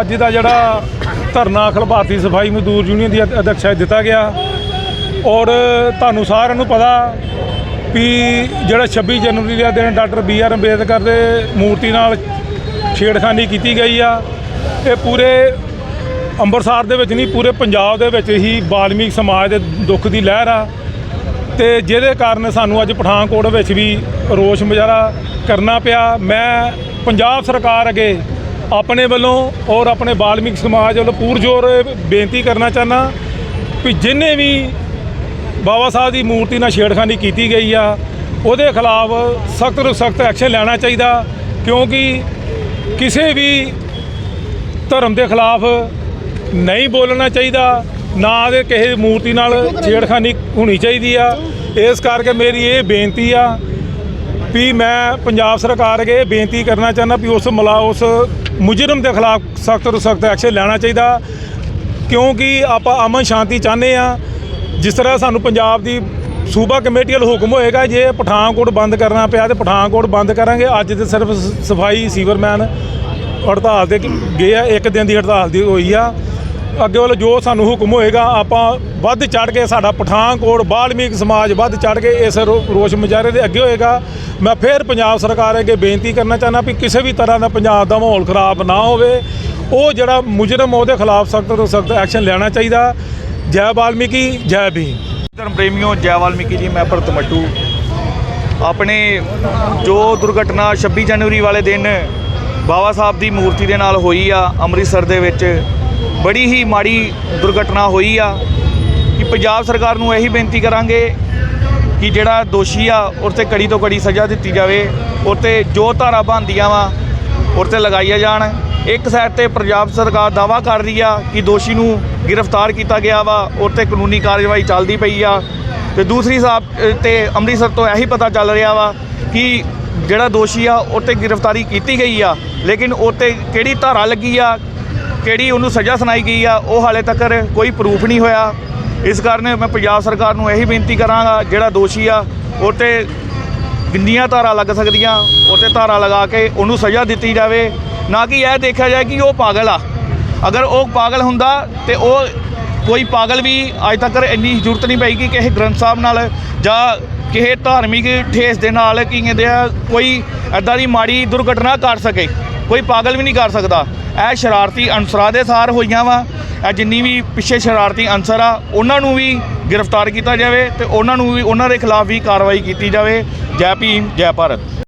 ਅੱਜ ਦਾ ਜਿਹੜਾ ਧਰਨਾ ਅਖਿਲ ਭਾਰਤੀ ਸਫ਼ਾਈ ਮਜ਼ਦੂਰ ਯੂਨੀਅਨ ਦੀ ਅਧ- ਅਧਿਕਸ਼ਾ ਦਿੱਤਾ ਗਿਆ। ਔਰ ਤੁਹਾਨੂੰ ਸਾਰਿਆਂ ਨੂੰ ਪਤਾ ਵੀ ਜਿਹੜਾ 26 ਜਨਵਰੀ ਦਾ ਦਿਨ ਡਾਕਟਰ ਬੀ ਆਰ ਅੰਬੇਦਕਰ ਦੇ ਮੂਰਤੀ ਨਾਲ ਛੇੜਖਾਨੀ ਕੀਤੀ ਗਈ ਆ। ਇਹ ਪੂਰੇ ਅੰਮ੍ਰਿਤਸਰ ਦੇ ਵਿੱਚ ਨਹੀਂ, ਪੂਰੇ ਪੰਜਾਬ ਦੇ ਵਿੱਚ ਹੀ ਬਾਲਮੀਕ ਸਮਾਜ ਦੇ ਦੁੱਖ ਦੀ ਲਹਿਰ ਆ। ਤੇ ਜਿਹਦੇ ਕਾਰਨ ਸਾਨੂੰ ਅੱਜ ਪਠਾਨਕੋਟ ਵਿੱਚ ਵੀ ਰੋਸ ਮੁਜ਼ਾਹਰਾ ਕਰਨਾ ਪਿਆ। ਮੈਂ ਪੰਜਾਬ ਸਰਕਾਰ ਅੱਗੇ ਆਪਣੇ ਵੱਲੋਂ ਔਰ ਆਪਣੇ ਬਾਲਮਿਕ ਸਮਾਜ ਵੱਲੋਂ ਪੂਰਜੋਰ ਬੇਨਤੀ ਕਰਨਾ ਚਾਹਨਾ ਵੀ ਜਿੰਨੇ ਵੀ ਬਾਬਾ ਸਾਹਿਬ ਦੀ ਮੂਰਤੀ ਨਾਲ ਛੇੜਖਾਨੀ ਕੀਤੀ ਗਈ ਆ, ਉਹਦੇ ਖਿਲਾਫ ਸਖਤ ਤੋਂ ਸਖਤ ਐਕਸ਼ਨ ਲੈਣਾ ਚਾਹੀਦਾ, ਕਿਉਂਕਿ ਕਿਸੇ ਵੀ ਧਰਮ ਦੇ ਖਿਲਾਫ ਨਹੀਂ ਬੋਲਣਾ ਚਾਹੀਦਾ, ਨਾ ਦੇ ਕਿਸੇ ਮੂਰਤੀ ਨਾਲ ਛੇੜਖਾਨੀ ਹੋਣੀ ਚਾਹੀਦੀ ਆ। ਇਸ ਕਰਕੇ ਮੇਰੀ ਇਹ ਬੇਨਤੀ ਆ ਵੀ ਮੈਂ ਪੰਜਾਬ ਸਰਕਾਰ ਅੱਗੇ ਬੇਨਤੀ ਕਰਨਾ ਚਾਹੁੰਦਾ ਵੀ ਉਸ ਮਲਾ ਉਸ ਮੁਜਰਮ ਦੇ ਖਿਲਾਫ ਸਖਤ ਤੋਂ ਸਖਤ ਐਕਸ਼ਨ ਲੈਣਾ ਚਾਹੀਦਾ। ਕਿਉਂਕਿ ਆਪਾਂ ਅਮਨ ਸ਼ਾਂਤੀ ਚਾਹੁੰਦੇ ਆ ਜਿਸ ਤਰ੍ਹਾਂ ਸਾਨੂੰ ਪੰਜਾਬ ਦੀ ਸੂਬਾ ਕਮੇਟੀ ਵੱਲ ਹੁਕਮ ਹੋਏਗਾ, ਜੇ ਪਠਾਨਕੋਟ ਬੰਦ ਕਰਨਾ ਪਿਆ ਤੇ ਪਠਾਨਕੋਟ ਬੰਦ ਕਰਾਂਗੇ। ਅੱਜ ਤੇ ਸਿਰਫ ਸਫ਼ਾਈ ਸੀਵਰਮੈਨ ਹੜਤਾਲ ਤੇ ਗਏ ਆ। ਇੱਕ ਦਿਨ ਦੀ ਹੜਤਾਲ ਦੀ ਹੋਈ ਆ। ਅੱਗੇ ਵੱਲ ਜੋ ਸਾਨੂੰ ਹੁਕਮ ਹੋਏਗਾ, ਆਪਾਂ ਵੱਧ ਚੜ ਕੇ ਸਾਡਾ ਪਠਾਨਕੋਟ, ਬਾਲਮੀਕ ਸਮਾਜ ਵੱਧ ਚੜ ਕੇ ਇਸ ਰੋ- ਰੋਸ ਮੁਜ਼ਾਹਰੇ ਦੇ ਅੱਗੇ ਹੋਏਗਾ। ਮੈਂ ਫਿਰ ਪੰਜਾਬ ਸਰਕਾਰ ਅੱਗੇ ਬੇਨਤੀ ਕਰਨਾ ਚਾਹੁੰਦਾ ਵੀ ਕਿਸੇ ਵੀ ਤਰ੍ਹਾਂ ਦਾ ਪੰਜਾਬ ਦਾ ਮਾਹੌਲ ਖਰਾਬ ਨਾ ਹੋਵੇ। ਉਹ ਜਿਹੜਾ ਮੁਜਰਮ ਉਹਦੇ ਖਿਲਾਫ ਸਖਤ ਤੋਂ ਸਖਤ ਐਕਸ਼ਨ ਲੈਣਾ ਚਾਹੀਦਾ। ਜੈ ਬਾਲਮੀਕੀ, ਜੈ ਭੀਮ। ਧਰਮ ਪ੍ਰੇਮੀਓ, ਜੈ ਵਾਲਮੀਕੀ ਜੀ, ਮੈਂ ਭਰਤ ਮੱਟੂ। ਆਪਣੇ ਜੋ ਦੁਰਘਟਨਾ 26 ਜਨਵਰੀ ਵਾਲੇ ਦਿਨ ਬਾਬਾ ਸਾਹਿਬ ਦੀ ਮੂਰਤੀ ਦੇ ਨਾਲ ਹੋਈ ਆ, ਅੰਮ੍ਰਿਤਸਰ ਦੇ ਵਿੱਚ ਬੜੀ ਹੀ ਮਾੜੀ ਦੁਰਘਟਨਾ ਹੋਈ ਆ ਕਿ ਪੰਜਾਬ ਸਰਕਾਰ ਨੂੰ ਇਹੀ ਬੇਨਤੀ ਕਰਾਂਗੇ ਕਿ ਜਿਹੜਾ ਦੋਸ਼ੀ ਆ ਉਹ ਤੇ ਕੜੀ ਤੋਂ ਕੜੀ ਸਜ਼ਾ ਦਿੱਤੀ ਜਾਵੇ ਉਹ ਤੇ ਜੋ ਧਾਰਾ ਬਣਦੀਆਂ ਵਾ ਉਹ ਤੇ ਲਗਾਈਆਂ ਜਾਣ। ਇੱਕ ਸਾਈਡ ਤੇ ਪੰਜਾਬ ਸਰਕਾਰ ਦਾਵਾ ਕਰ ਰਹੀ ਆ ਕਿ ਦੋਸ਼ੀ ਨੂੰ ਗ੍ਰਿਫਤਾਰ ਕੀਤਾ ਗਿਆ ਵਾ ਉਹ ਤੇ ਕਾਨੂੰਨੀ ਕਾਰਵਾਈ ਚੱਲਦੀ ਪਈ ਆ। ਤੇ ਦੂਸਰੀ ਸਾਬ ਤੇ ਅੰਮ੍ਰਿਤਸਰ ਤੋਂ ਇਹੀ ਪਤਾ ਚੱਲ ਰਿਹਾ ਵਾ ਕਿ ਜਿਹੜਾ ਦੋਸ਼ੀ ਆ ਉਹ ਤੇ ਗ੍ਰਿਫਤਾਰੀ ਕੀਤੀ ਗਈ ਆ, ਲੇਕਿਨ ਉਹ ਤੇ ਕਿਹੜੀ ਧਾਰਾ ਲੱਗੀ ਆ ਕਿਹੜੀ ਉਹਨੂੰ ਸਜ਼ਾ ਸੁਣਾਈ ਗਈ ਆ, ਉਹ ਹਾਲੇ ਤੱਕ ਕੋਈ ਪ੍ਰੂਫ ਨਹੀਂ ਹੋਇਆ। ਇਸ ਕਾਰਨ ਮੈਂ ਪੰਜਾਬ ਸਰਕਾਰ ਨੂੰ ਇਹੀ ਬੇਨਤੀ ਕਰਾਂਗਾ, ਜਿਹੜਾ ਦੋਸ਼ੀ ਆ, ਉਹ ਤੇ ਕਿੰਨੀਆਂ ਧਾਰਾ ਲੱਗ ਸਕਦੀਆਂ, ਉਹ ਤੇ ਧਾਰਾ ਲਗਾ ਕੇ ਉਹਨੂੰ ਸਜ਼ਾ ਦਿੱਤੀ ਜਾਵੇ। ਨਾ ਕਿ ਇਹ ਦੇਖਿਆ ਜਾਏ ਕਿ ਉਹ ਪਾਗਲ ਆ। ਅਗਰ ਉਹ ਪਾਗਲ ਹੁੰਦਾ ਤੇ ਉਹ ਕੋਈ ਪਾਗਲ ਵੀ ਅੱਜ ਤੱਕ ਇੰਨੀ ਜ਼ਰੂਰਤ ਨਹੀਂ ਪਈ ਕਿ ਕਿਸੇ ਗ੍ਰੰਥ ਸਾਹਿਬ ਨਾਲ ਜਾਂ ਕਿਸੇ ਧਾਰਮਿਕ ਠੇਸ ਦੇ ਨਾਲ ਕੀ ਕਹਿੰਦੇ ਆ, ਕੋਈ ਐਦਾਂ ਦੀ ਮਾੜੀ ਦੁਰਘਟਨਾ ਕਰ ਸਕੇ। ਕੋਈ ਪਾਗਲ ਵੀ ਨਹੀਂ ਕਰ ਸਕਦਾ। ਇਹ ਸ਼ਰਾਰਤੀ ਅਨਸਰਾਂ ਦੇ ਸਾਰ ਹੋਈਆਂ ਵਾ। ਇਹ ਜਿੰਨੀ ਵੀ ਪਿੱਛੇ ਸ਼ਰਾਰਤੀ ਅਨਸਰ ਆ, ਉਹਨਾਂ ਨੂੰ ਵੀ ਗ੍ਰਿਫਤਾਰ ਕੀਤਾ ਜਾਵੇ ਤੇ ਉਹਨਾਂ ਨੂੰ ਵੀ ਉਹਨਾਂ ਦੇ ਖਿਲਾਫ ਵੀ ਕਾਰਵਾਈ ਕੀਤੀ ਜਾਵੇ। ਜੈ ਭੀਮ, ਜੈ ਭਾਰਤ।